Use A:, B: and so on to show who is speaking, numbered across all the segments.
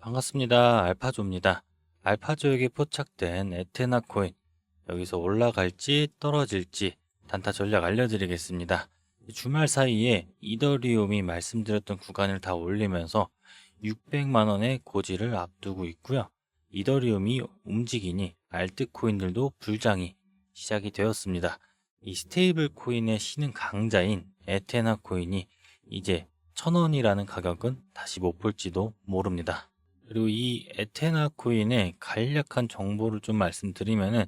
A: 반갑습니다. 알파조입니다. 알파조에게 포착된 에테나 코인, 여기서 올라갈지 떨어질지 단타 전략 알려드리겠습니다. 주말 사이에 이더리움이 말씀드렸던 구간을 다 올리면서 600만 원의 고지를 앞두고 있고요. 이더리움이 움직이니 알트코인들도 불장이 시작이 되었습니다. 이 스테이블 코인의 신흥 강자인 에테나 코인이 이제 1000원이라는 가격은 다시 못 볼지도 모릅니다. 그리고 이 에테나 코인의 간략한 정보를 좀 말씀드리면은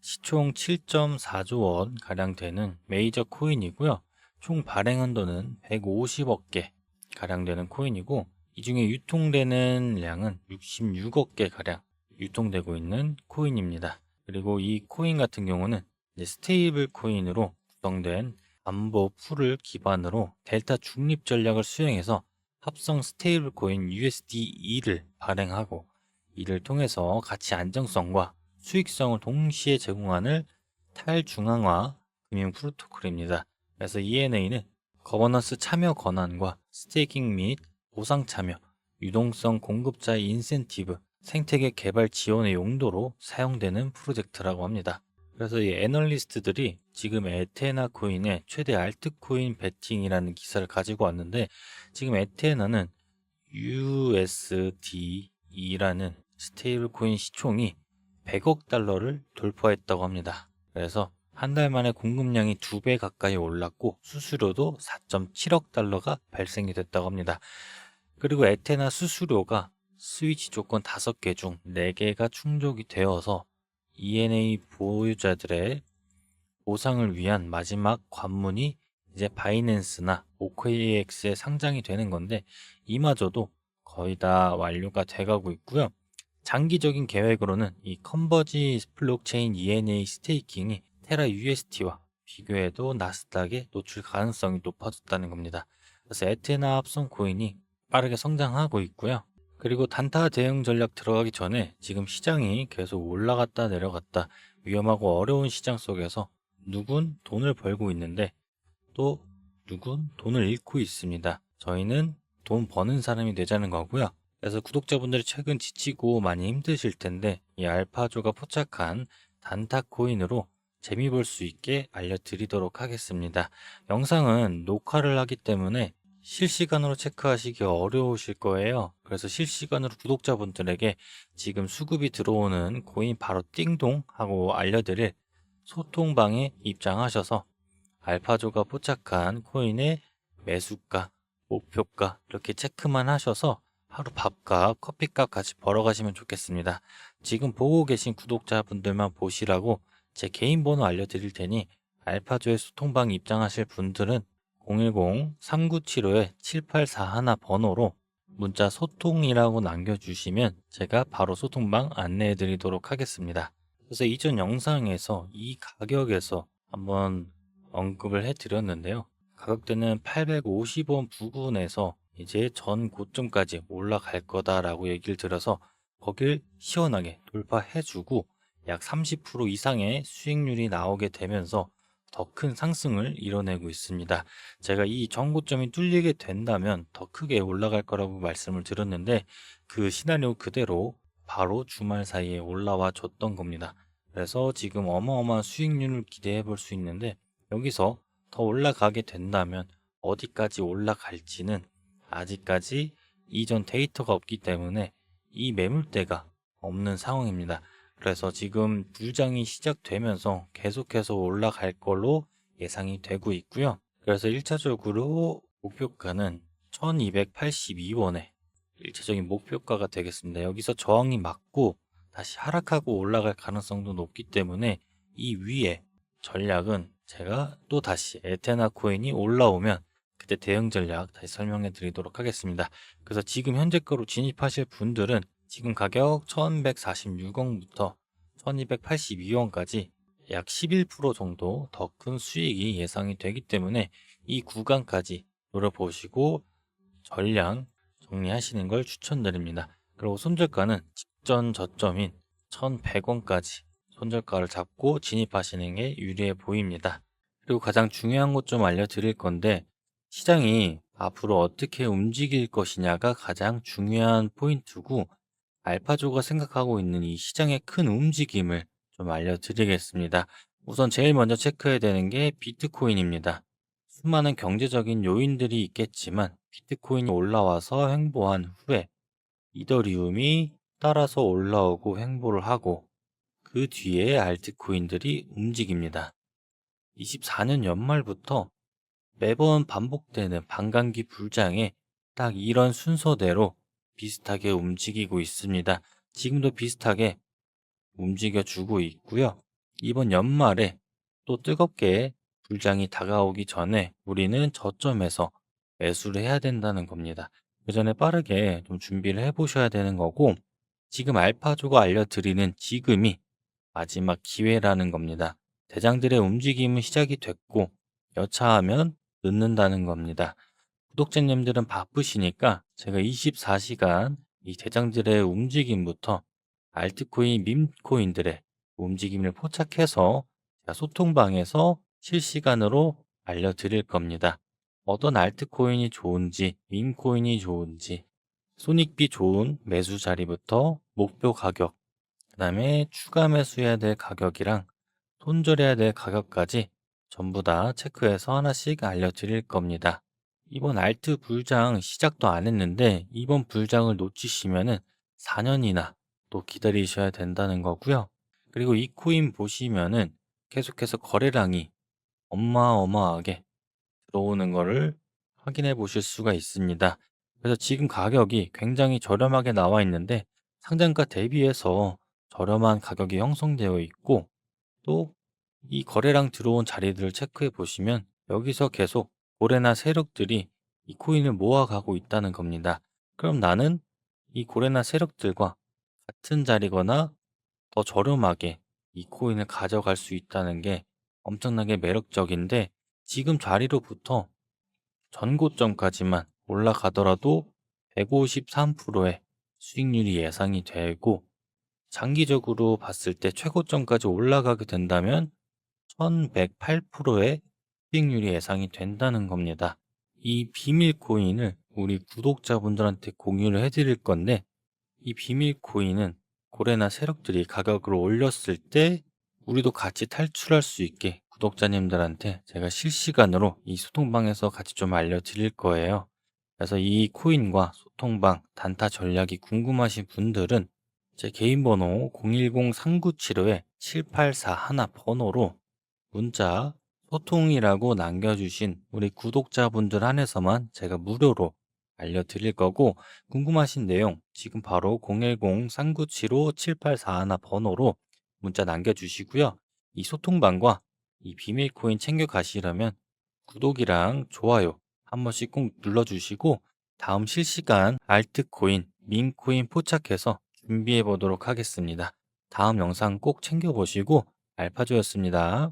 A: 시총 7.4조 원 가량 되는 메이저 코인이고요. 총 발행 한도는 150억 개 가량 되는 코인이고 이 중에 유통되는 양은 66억 개 가량 유통되고 있는 코인입니다. 그리고 이 코인 같은 경우는 스테이블 코인으로 구성된 안보 풀을 기반으로 델타 중립 전략을 수행해서 합성 스테이블 코인 USD2를 발행하고 이를 통해서 가치 안정성과 수익성을 동시에 제공하는 탈중앙화 금융 프로토콜입니다. 그래서 ENA는 거버넌스 참여 권한과 스테이킹 및 보상 참여, 유동성 공급자의 인센티브, 생태계 개발 지원의 용도로 사용되는 프로젝트라고 합니다. 그래서 이 애널리스트들이 지금 에테나 코인의 최대 알트코인 베팅이라는 기사를 가지고 왔는데 지금 에테나는 USDE라는 스테이블 코인 시총이 100억 달러를 돌파했다고 합니다. 그래서 한 달 만에 공급량이 두 배 가까이 올랐고 수수료도 4.7억 달러가 발생이 됐다고 합니다. 그리고 에테나 수수료가 스위치 조건 5개 중 4개가 충족이 되어서 ENA 보유자들의 보상을 위한 마지막 관문이 이제 바이낸스나 OKX에 상장이 되는 건데 이마저도 거의 다 완료가 돼가고 있고요. 장기적인 계획으로는 이 컨버지 블록체인 ENA 스테이킹이 테라 UST와 비교해도 나스닥의 노출 가능성이 높아졌다는 겁니다. 그래서 에테나 합성 코인이 빠르게 성장하고 있고요. 그리고 단타 대응 전략 들어가기 전에 지금 시장이 계속 올라갔다 내려갔다 위험하고 어려운 시장 속에서 누군 돈을 벌고 있는데 또 누군 돈을 잃고 있습니다. 저희는 돈 버는 사람이 되자는 거고요. 그래서 구독자분들이 최근 지치고 많이 힘드실 텐데 이 알파조가 포착한 단타 코인으로 재미 볼 수 있게 알려드리도록 하겠습니다. 영상은 녹화를 하기 때문에 실시간으로 체크하시기 어려우실 거예요. 그래서 실시간으로 구독자분들에게 지금 수급이 들어오는 코인 바로 띵동 하고 알려드릴 소통방에 입장하셔서 알파조가 포착한 코인의 매수가, 목표가 이렇게 체크만 하셔서 하루 밥값, 커피값 같이 벌어가시면 좋겠습니다. 지금 보고 계신 구독자분들만 보시라고 제 개인 번호 알려드릴 테니 알파조의 소통방 입장하실 분들은 010-3975-7841 번호로 문자 소통이라고 남겨주시면 제가 바로 소통방 안내해 드리도록 하겠습니다. 그래서 이전 영상에서 이 가격에서 한번 언급을 해 드렸는데요. 가격대는 850원 부근에서 이제 전 고점까지 올라갈 거다라고 얘기를 드려서 거길 시원하게 돌파해 주고 약 30% 이상의 수익률이 나오게 되면서 더 큰 상승을 이뤄내고 있습니다. 제가 이 전고점이 뚫리게 된다면 더 크게 올라갈 거라고 말씀을 드렸는데 그 시나리오 그대로 바로 주말 사이에 올라와 줬던 겁니다. 그래서 지금 어마어마한 수익률을 기대해 볼 수 있는데 여기서 더 올라가게 된다면 어디까지 올라갈지는 아직까지 이전 데이터가 없기 때문에 이 매물대가 없는 상황입니다. 그래서 지금 부장이 시작되면서 계속해서 올라갈 걸로 예상이 되고 있고요. 그래서 1차적으로 목표가는 1282원에 일차적인 목표가가 되겠습니다. 여기서 저항이 맞고 다시 하락하고 올라갈 가능성도 높기 때문에 이 위에 전략은 제가 또 다시 에테나 코인이 올라오면 그때 대응 전략 다시 설명해 드리도록 하겠습니다. 그래서 지금 현재 가로 진입하실 분들은 지금 가격 1146원부터 1282원까지 약 11% 정도 더 큰 수익이 예상이 되기 때문에 이 구간까지 노려보시고 전량 정리하시는 걸 추천드립니다. 그리고 손절가는 직전 저점인 1100원까지 손절가를 잡고 진입하시는 게 유리해 보입니다. 그리고 가장 중요한 것 좀 알려드릴 건데 시장이 앞으로 어떻게 움직일 것이냐가 가장 중요한 포인트고, 알파조가 생각하고 있는 이 시장의 큰 움직임을 좀 알려드리겠습니다. 우선 제일 먼저 체크해야 되는 게 비트코인입니다. 수많은 경제적인 요인들이 있겠지만 비트코인이 올라와서 횡보한 후에 이더리움이 따라서 올라오고 횡보를 하고 그 뒤에 알트코인들이 움직입니다. 24년 연말부터 매번 반복되는 반감기 불장에 딱 이런 순서대로 비슷하게 움직이고 있습니다. 지금도 비슷하게 움직여주고 있고요. 이번 연말에 또 뜨겁게 불장이 다가오기 전에 우리는 저점에서 매수를 해야 된다는 겁니다. 그 전에 빠르게 좀 준비를 해 보셔야 되는 거고, 지금 알파조가 알려드리는 지금이 마지막 기회라는 겁니다. 대장들의 움직임은 시작이 됐고, 여차하면 늦는다는 겁니다. 구독자님들은 바쁘시니까 제가 24시간 이 대장들의 움직임부터 알트코인, 밈코인들의 움직임을 포착해서 제가 소통방에서 실시간으로 알려드릴 겁니다. 어떤 알트코인이 좋은지, 밈코인이 좋은지, 손익비 좋은 매수 자리부터 목표 가격, 그 다음에 추가 매수해야 될 가격이랑 손절해야 될 가격까지 전부 다 체크해서 하나씩 알려드릴 겁니다. 이번 알트 불장 시작도 안 했는데 이번 불장을 놓치시면은 4년이나 또 기다리셔야 된다는 거고요. 그리고 이 코인 보시면은 계속해서 거래량이 어마어마하게 들어오는 거를 확인해 보실 수가 있습니다. 그래서 지금 가격이 굉장히 저렴하게 나와 있는데 상장가 대비해서 저렴한 가격이 형성되어 있고 또 이 거래량 들어온 자리들을 체크해 보시면 여기서 계속 고래나 세력들이 이 코인을 모아가고 있다는 겁니다. 그럼 나는 이 고래나 세력들과 같은 자리거나 더 저렴하게 이 코인을 가져갈 수 있다는 게 엄청나게 매력적인데 지금 자리로부터 전고점까지만 올라가더라도 153%의 수익률이 예상이 되고 장기적으로 봤을 때 최고점까지 올라가게 된다면 1108%의 수익률이 예상이 된다는 겁니다. 이 비밀 코인을 우리 구독자분들한테 공유를 해드릴 건데 이 비밀 코인은 고래나 세력들이 가격을 올렸을 때 우리도 같이 탈출할 수 있게 구독자님들한테 제가 실시간으로 이 소통방에서 같이 좀 알려드릴 거예요. 그래서 이 코인과 소통방 단타 전략이 궁금하신 분들은 제 개인 번호 010-3975-7841 번호로 문자 소통이라고 남겨주신 우리 구독자분들 한해서만 제가 무료로 알려드릴 거고 궁금하신 내용 지금 바로 010-3975-7841 번호로 문자 남겨주시고요. 이 소통방과 이 비밀 코인 챙겨 가시려면 구독이랑 좋아요 한 번씩 꼭 눌러주시고 다음 실시간 알트코인, 민코인 포착해서 준비해 보도록 하겠습니다. 다음 영상 꼭 챙겨보시고 알파조였습니다.